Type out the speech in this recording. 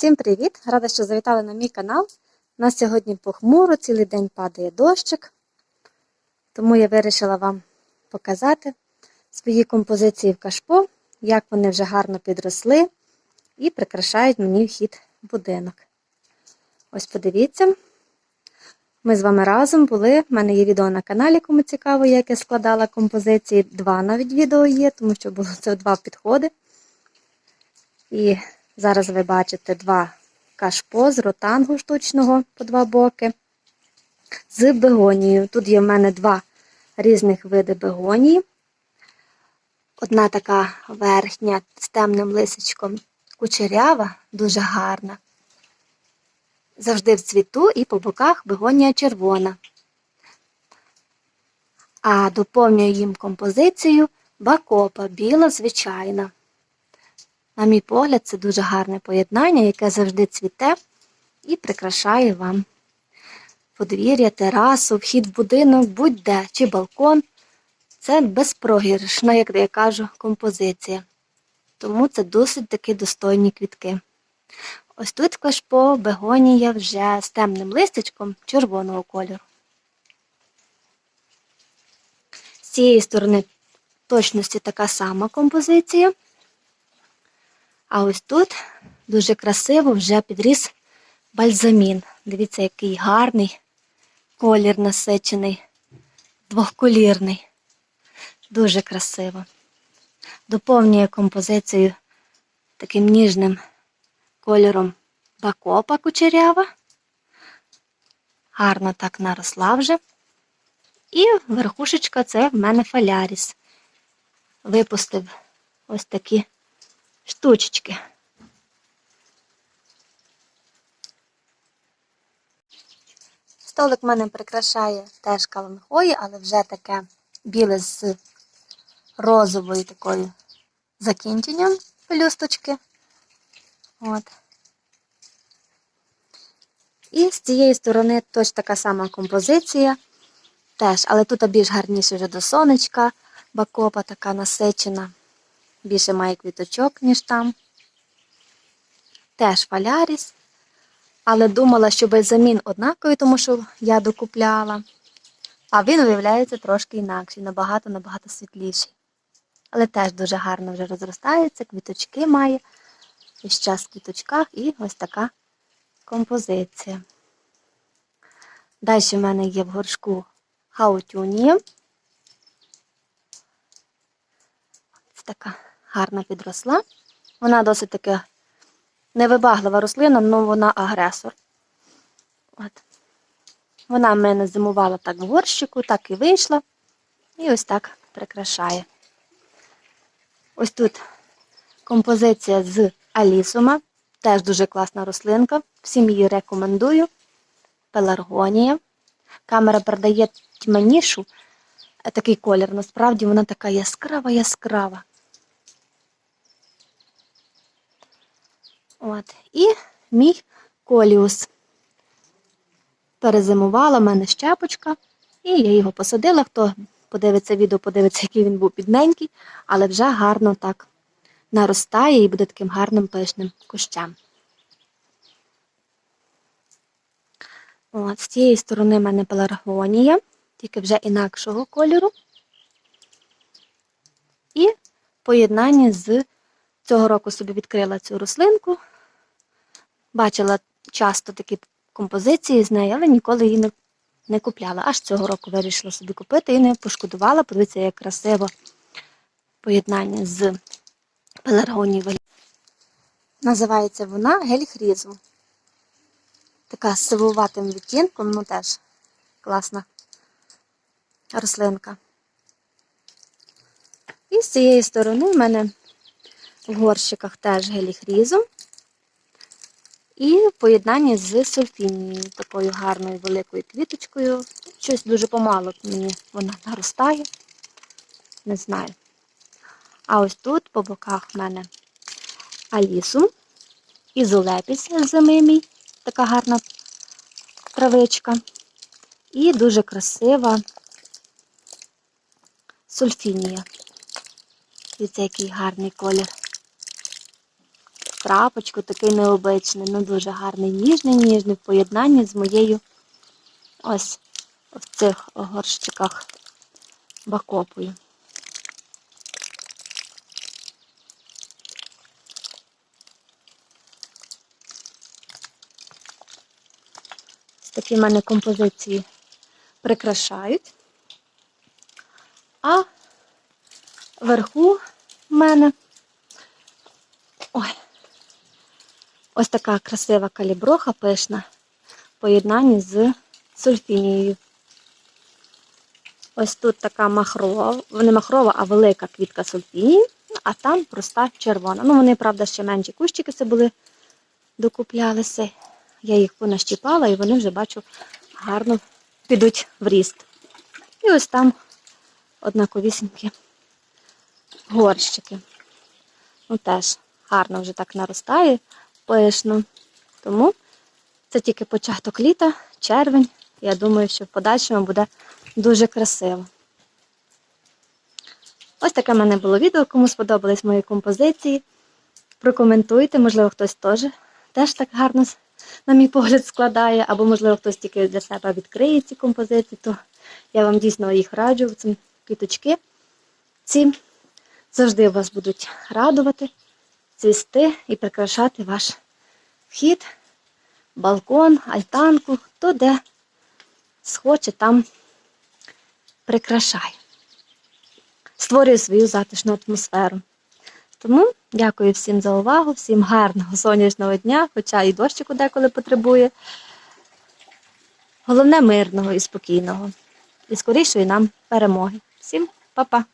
Всім привіт! Рада, що завітали на мій канал. У нас сьогодні похмуро, цілий день падає дощик. Тому я вирішила вам показати свої композиції в кашпо, як вони вже гарно підросли і прикрашають мені вхід в будинок. Ось подивіться. Ми з вами разом були. В мене є відео на каналі, кому цікаво, як я складала композиції. Два навіть відео є, тому що було це два підходи. І зараз ви бачите два кашпо з ротангу штучного по два боки. З бегонією. Тут є в мене два різних види бегонії. Одна така верхня з темним лисичком кучерява, дуже гарна. Завжди в цвіту і по боках бегонія червона. А доповнюю їм композицію бакопа, біла звичайна. На мій погляд, це дуже гарне поєднання, яке завжди цвіте і прикрашає вам подвір'я, терасу, вхід в будинок, будь-де, чи балкон. Це безпрограшна, як я кажу, композиція. Тому це досить таки достойні квітки. Ось тут кашпо бегонія вже з темним листячком червоного кольору. З цієї сторони точності така сама композиція. А ось тут дуже красиво вже підріс бальзамін. Дивіться, який гарний колір насичений, двохколірний. Дуже красиво. Доповнює композицію таким ніжним кольором бакопа кучерява. Гарно так наросла вже. І верхушечка це в мене фаляріс. Випустив ось такі штучечки. Столик в мене прикрашає теж каланхої, але вже таке біле з розовою такою закінченням пелюсточки. От. І з цієї сторони точно така сама композиція. Теж, але тут більш гарніше вже до сонечка, бакопа така насичена. Більше має квіточок, ніж там. Теж фаляріс. Але думала, що бальзамін однаковий, тому що я докупляла. А він, виявляється, трошки інакший, набагато-набагато світліший. Але теж дуже гарно вже розростається, квіточки має. Весь час в квіточках і ось така композиція. Далі в мене є в горшку хаутюнія. Ось така гарна підросла. Вона досить таки невибаглива рослина, але вона агресор. От. Вона в мене зимувала так в горщику, так і вийшла. І ось так прикрашає. Ось тут композиція з алісума. Теж дуже класна рослинка. Всім її рекомендую. Пеларгонія. Камера передає тьманішу е, такий колір. Насправді вона така яскрава-яскрава. От. І мій коліус. Перезимувала в мене щепочка, і я його посадила. Хто подивиться відео, подивиться, який він був бідненький, але вже гарно так наростає і буде таким гарним пишним кущем. От, З цієї сторони в мене пеларгонія, тільки вже інакшого кольору. І поєднання з цього року собі відкрила цю рослинку. Бачила часто такі композиції з нею, але ніколи її не, не купляла. Аж цього року вирішила собі купити і не пошкодувала. Подивіться, як красиво поєднання з пеларгонією. Називається вона гель-хрізу. Така з сивуватим відтінком, ну теж класна рослинка. І з цієї сторони в мене в горщиках теж геліхрізу. І в поєднанні з сульфінією, такою гарною великою квіточкою. Щось дуже помало мені вона наростає. Не знаю. А ось тут по боках в мене алісум, ізолепіс зимимий, така гарна травичка. І дуже красива сульфінія. І це який гарний колір. Трапочку, такий необичний, ну дуже гарний, ніжний, ніжний в поєднанні з моєю ось в цих горщиках бакопою. Ось такі в мене композиції прикрашають. А вверху в мене ось така красива каліброха пишна в поєднанні з сульфінією. Ось тут така махрова, не махрова, а велика квітка сульфінії, а там проста червона. Ну, вони, правда, ще менші кущики це були, докуплялися. Я їх понащіпала і вони вже бачу гарно підуть в ріст. І ось там однаковісінькі горщики. Ну, теж гарно вже так наростає, пишно. Тому це тільки початок літа, червень. Я думаю, що в подальшому буде дуже красиво. Ось таке в мене було відео. Кому сподобались мої композиції. Прокоментуйте, можливо, хтось теж, теж так гарно, на мій погляд, складає, або, можливо, хтось тільки для себе відкриє ці композиції, то я вам дійсно їх раджу. Ці квіточки ці завжди вас будуть радувати, цвісти і прикрашати ваш вхід, балкон, альтанку, хто де схоче, там прикрашає. Створює свою затишну атмосферу. Тому дякую всім за увагу, всім гарного сонячного дня, хоча і дощику деколи потребує. Головне мирного і спокійного. І скорішої нам перемоги. Всім па-па!